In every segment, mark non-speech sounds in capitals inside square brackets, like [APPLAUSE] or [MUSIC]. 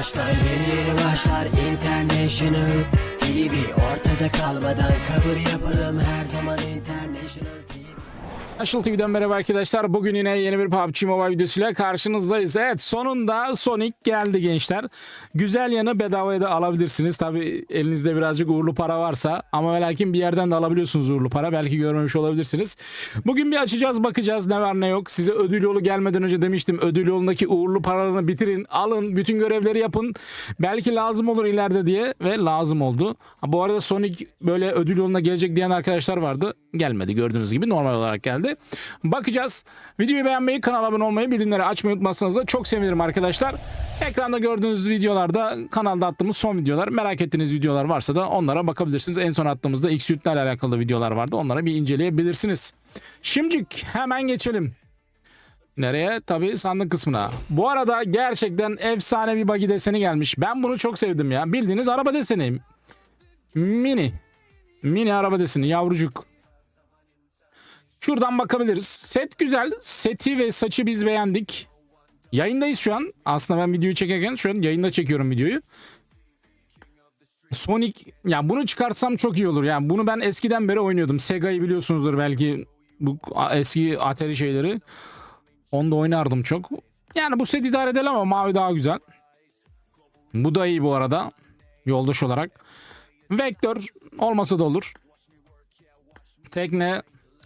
başlar Yeni yeni başlar. International TV Ortada kalmadan kabul yapalım. Her zaman International TV National TV'den merhaba arkadaşlar. Bugün yine yeni bir PUBG Mobile videosuyla karşınızdayız. Evet sonunda Sonic geldi gençler. Güzel yanı bedavaya da alabilirsiniz. Tabi elinizde birazcık uğurlu para varsa ama ve lakin bir yerden de alabiliyorsunuz uğurlu para. Belki görmemiş olabilirsiniz. Bugün bir açacağız bakacağız ne var ne yok. Size ödül yolu gelmeden önce demiştim. Ödül yolundaki uğurlu paralarını bitirin. Alın bütün görevleri yapın. Belki lazım olur ileride diye ve lazım oldu. Bu arada Sonic böyle ödül yoluna gelecek diyen arkadaşlar vardı. Gelmedi gördüğünüz gibi normal olarak geldi. Bakacağız. Videoyu beğenmeyi, kanala abone olmayı, bildirimleri açmayı unutmazsanız da çok sevinirim arkadaşlar. Ekranda gördüğünüz videolarda kanalda attığımız son videolar. Merak ettiğiniz videolar varsa da onlara bakabilirsiniz. En son attığımızda X ile alakalı videolar vardı. Onlara bir inceleyebilirsiniz. Şimdilik hemen geçelim. Nereye? Tabii sandık kısmına. Bu arada gerçekten efsane bir buggy deseni gelmiş. Ben bunu çok sevdim ya. Bildiğiniz araba deseni. Mini. Mini araba deseni yavrucuk. Şuradan bakabiliriz. Set güzel. Seti ve saçı biz beğendik. Yayındayız şu an. Aslında ben videoyu çekerken şu an yayında çekiyorum videoyu. Sonic ya bunu çıkartsam çok iyi olur. Yani bunu ben eskiden beri oynuyordum. Sega'yı biliyorsunuzdur belki bu eski Atari şeyleri. Onda oynardım çok. Yani bu set idare edelim ama mavi daha güzel. Bu da iyi bu arada. Yoldaş olarak. Vektör olmasa da olur. Tekne.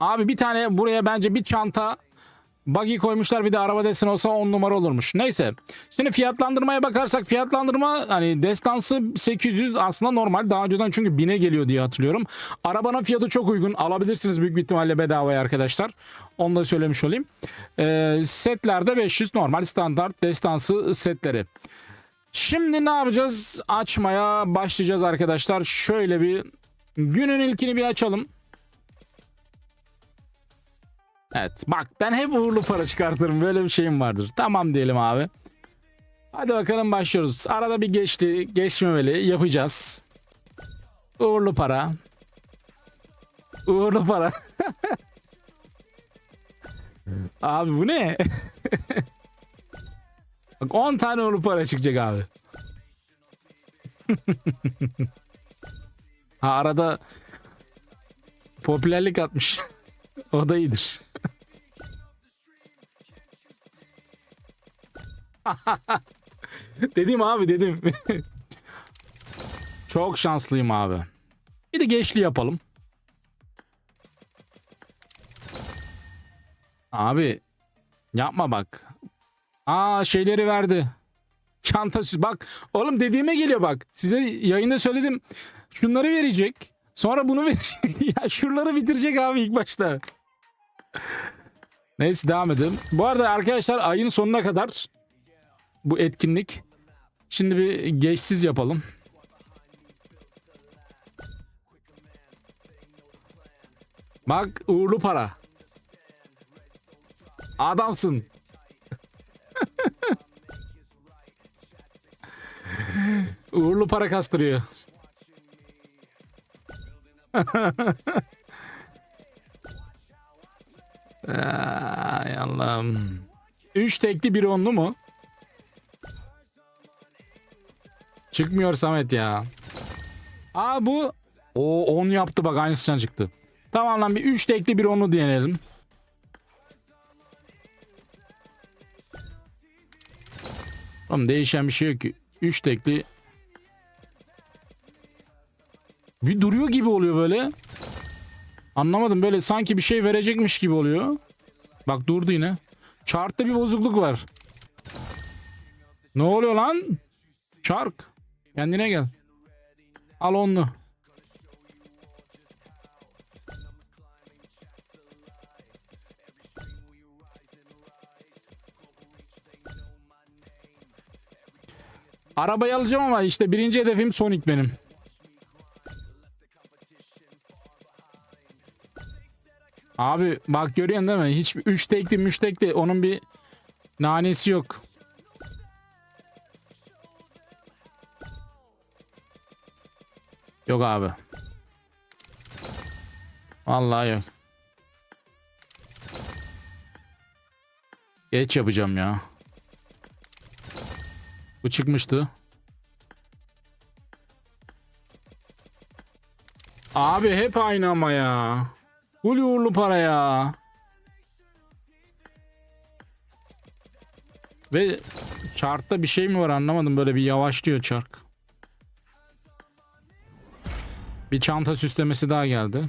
Abi bir tane buraya bence bir çanta buggy koymuşlar bir de araba desin olsa 10 numara olurmuş. Neyse. Şimdi fiyatlandırmaya bakarsak fiyatlandırma hani destansı 800 aslında normal. Daha önceden çünkü 1000'e geliyor diye hatırlıyorum. Arabanın fiyatı çok uygun. Alabilirsiniz büyük bir ihtimalle bedavaya arkadaşlar. Onu da söylemiş olayım. Ee, setlerde 500 normal standart destansı setleri. Şimdi ne yapacağız? Açmaya başlayacağız arkadaşlar. Şöyle bir günün ilkini bir açalım. Evet bak ben hep uğurlu para çıkartırım. Böyle bir şeyim vardır. Tamam diyelim abi. Hadi bakalım başlıyoruz. Arada bir geçti, geçmemeli yapacağız. Uğurlu para. Uğurlu para. [LAUGHS] abi bu ne? [LAUGHS] Bak 10 tane uğurlu para çıkacak abi. [LAUGHS] ha arada popülerlik atmış. o da iyidir. [LAUGHS] dedim abi dedim. [LAUGHS] Çok şanslıyım abi. Bir de geçli yapalım. Abi yapma bak. Aa şeyleri verdi. Çantası bak. Oğlum dediğime geliyor bak. Size yayında söyledim. Şunları verecek. Sonra bunu [LAUGHS] verecek. ya şuraları bitirecek abi ilk başta. Neyse devam edelim. Bu arada arkadaşlar ayın sonuna kadar bu etkinlik. Şimdi bir geçsiz yapalım. Bak uğurlu para. Adamsın. [LAUGHS] uğurlu para kastırıyor. [LAUGHS] Ay Allah'ım. 3 tekli bir onlu mu? Çıkmıyor Samet ya. Aa bu. O 10 yaptı bak aynısından çıktı. Tamam lan bir 3 tekli bir onlu diyelim. Oğlum değişen bir şey yok ki. 3 tekli. Bir duruyor gibi oluyor böyle. Anlamadım böyle sanki bir şey verecekmiş gibi oluyor. Bak durdu yine. Chart'ta bir bozukluk var. Ne oluyor lan? Shark. Kendine gel. Al onu. Arabayı alacağım ama işte birinci hedefim Sonic benim. Abi bak görüyorsun değil mi? Hiç 3 tekli müştekli onun bir nanesi yok. Yok abi. Vallahi yok. Geç yapacağım ya. Bu çıkmıştı. Abi hep aynı ama ya. Full uğurlu para ya. Ve chartta bir şey mi var anlamadım. Böyle bir yavaşlıyor çark. Bir çanta süslemesi daha geldi.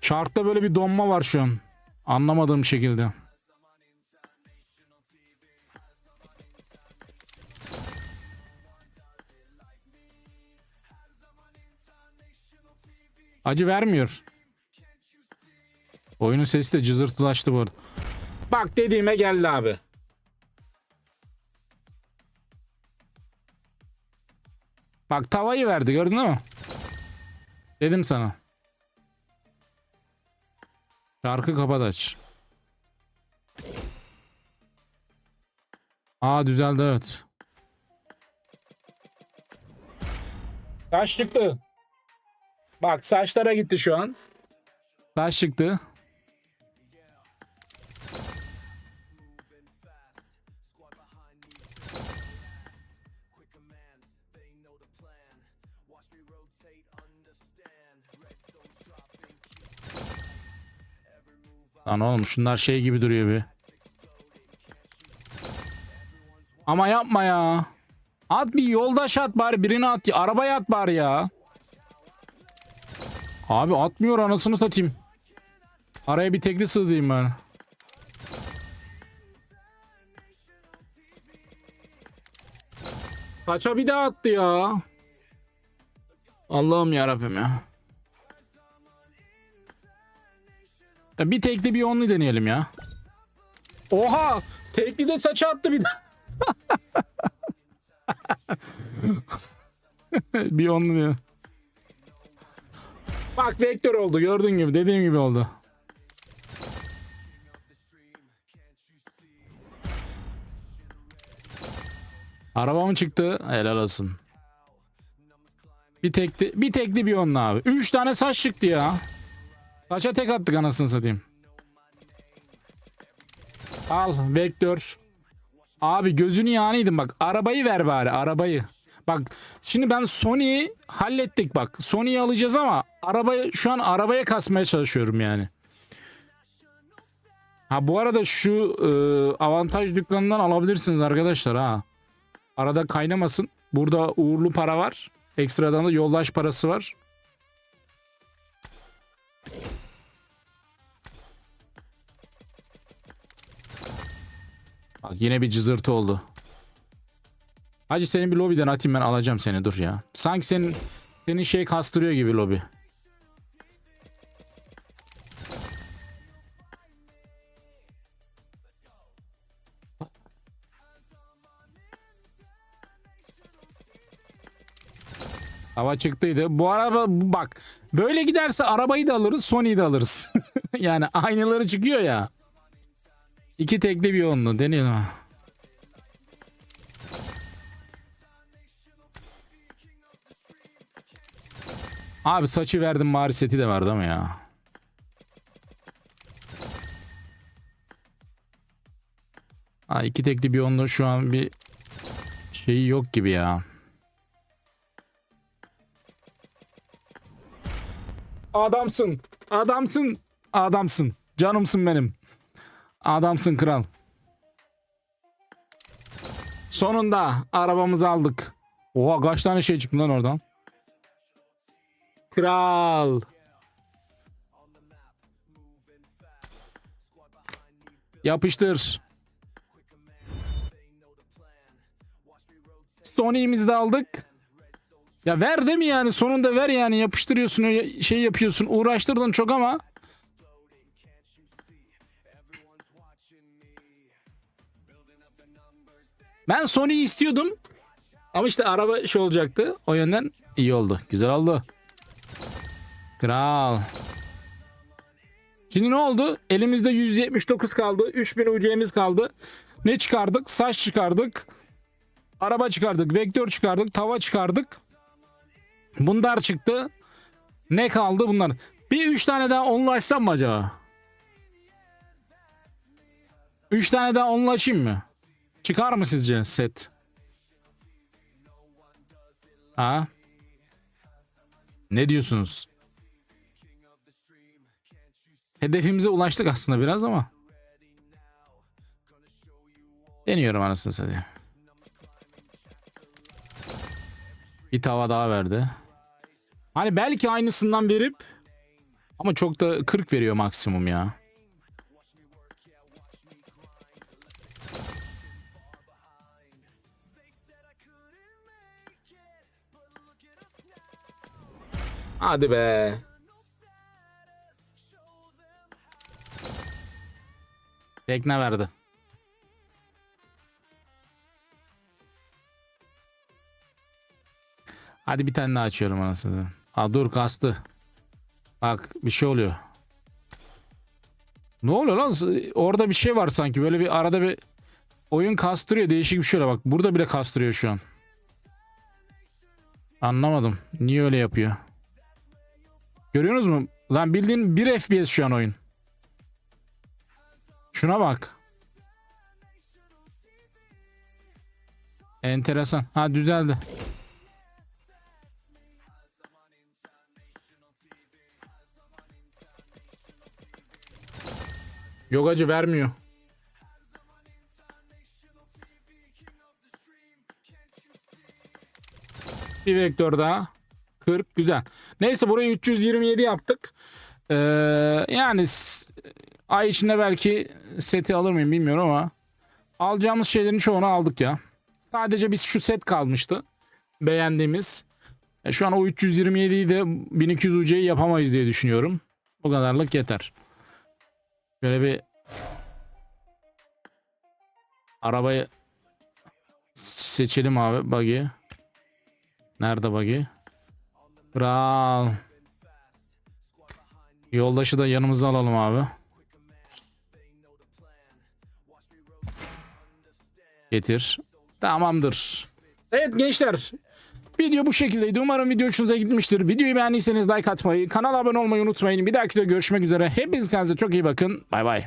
Chartta böyle bir donma var şu an. Anlamadığım şekilde. Acı vermiyor. Oyunun sesi de cızırtılaştı bu arada. Bak dediğime geldi abi. Bak tavayı verdi gördün mü? Dedim sana. Şarkı kapat aç. Aa düzeldi evet. Saç çıktı. Bak saçlara gitti şu an. Saç çıktı. Lan oğlum şunlar şey gibi duruyor bir. Ama yapma ya. At bir yoldaş at bari birini at. Arabaya at bari ya. Abi atmıyor anasını satayım. Araya bir tekli sığdırayım ben. Kaça bir daha attı ya. Allah'ım yarabbim ya. Ya Bir tekli bir onlu deneyelim ya. Oha! Tekli de saça attı bir [LAUGHS] bir onlu diyor. Bak vektör oldu gördüğün gibi dediğim gibi oldu. Araba mı çıktı? Helal olsun. Bir tekli, bir tekli bir onlu abi. Üç tane saç çıktı ya. Saça tek attık anasını satayım. Al vektör. Abi gözünü yanıydın bak. Arabayı ver bari arabayı. Bak şimdi ben Sony'yi hallettik bak. Sony'yi alacağız ama arabayı şu an arabaya kasmaya çalışıyorum yani. Ha bu arada şu e, avantaj dükkanından alabilirsiniz arkadaşlar ha. Arada kaynamasın. Burada uğurlu para var. Ekstradan da yoldaş parası var. Yine bir cızırtı oldu. Hacı senin bir lobiden atayım ben alacağım seni dur ya. Sanki senin senin şey kastırıyor gibi lobi. Hava çıktıydı. Bu araba bak böyle giderse arabayı da alırız Sony'yi de alırız. [LAUGHS] yani aynaları çıkıyor ya. İki tekli bir onlu deneyelim. Abi saçı verdim bari seti de vardı ama ya. Ha, iki tekli bir onlu şu an bir şeyi yok gibi ya. Adamsın. Adamsın. Adamsın. Canımsın benim. Adamsın kral. Sonunda arabamızı aldık. Oha kaç tane şey çıktı lan oradan. Kral. Yapıştır. Sony'imizi de aldık. Ya ver değil mi yani sonunda ver yani yapıştırıyorsun şey yapıyorsun uğraştırdın çok ama. Ben Sony'yi istiyordum. Ama işte araba şey olacaktı. O yönden iyi oldu. Güzel oldu. Kral. Şimdi ne oldu? Elimizde 179 kaldı. 3000 UC'miz kaldı. Ne çıkardık? Saç çıkardık. Araba çıkardık. Vektör çıkardık. Tava çıkardık. Bunlar çıktı. Ne kaldı bunlar? Bir 3 tane daha onlaşsam mı acaba? 3 tane daha onlaşayım mı? Çıkar mı sizce set? Ha? Ne diyorsunuz? Hedefimize ulaştık aslında biraz ama. Deniyorum anasını satayım. Bir tava daha verdi. Hani belki aynısından verip ama çok da 40 veriyor maksimum ya. Hadi be. Tekne verdi. Hadi bir tane daha açıyorum anasını. Ha dur kastı. Bak bir şey oluyor. Ne oluyor lan? Orada bir şey var sanki. Böyle bir arada bir oyun kastırıyor. Değişik bir şey oluyor. Bak burada bile kastırıyor şu an. Anlamadım. Niye öyle yapıyor? Görüyorsunuz mu? Lan bildiğin 1 FPS şu an oyun. Şuna bak. Enteresan. Ha düzeldi. Yok acı vermiyor. Bir vektör daha. 40 güzel. Neyse burayı 327 yaptık. Ee, yani ay içinde belki seti alır mıyım bilmiyorum ama alacağımız şeylerin çoğunu aldık ya. Sadece biz şu set kalmıştı. Beğendiğimiz. E, şu an o 327'yi de 1200 UC'yi yapamayız diye düşünüyorum. Bu kadarlık yeter. Böyle bir arabayı seçelim abi buggy. Nerede buggy? Kral. Yoldaşı da yanımıza alalım abi. Getir. Tamamdır. Evet gençler. Video bu şekildeydi. Umarım video hoşunuza gitmiştir. Videoyu beğendiyseniz like atmayı, kanala abone olmayı unutmayın. Bir dahaki de görüşmek üzere. Hepiniz kendinize çok iyi bakın. Bay bay.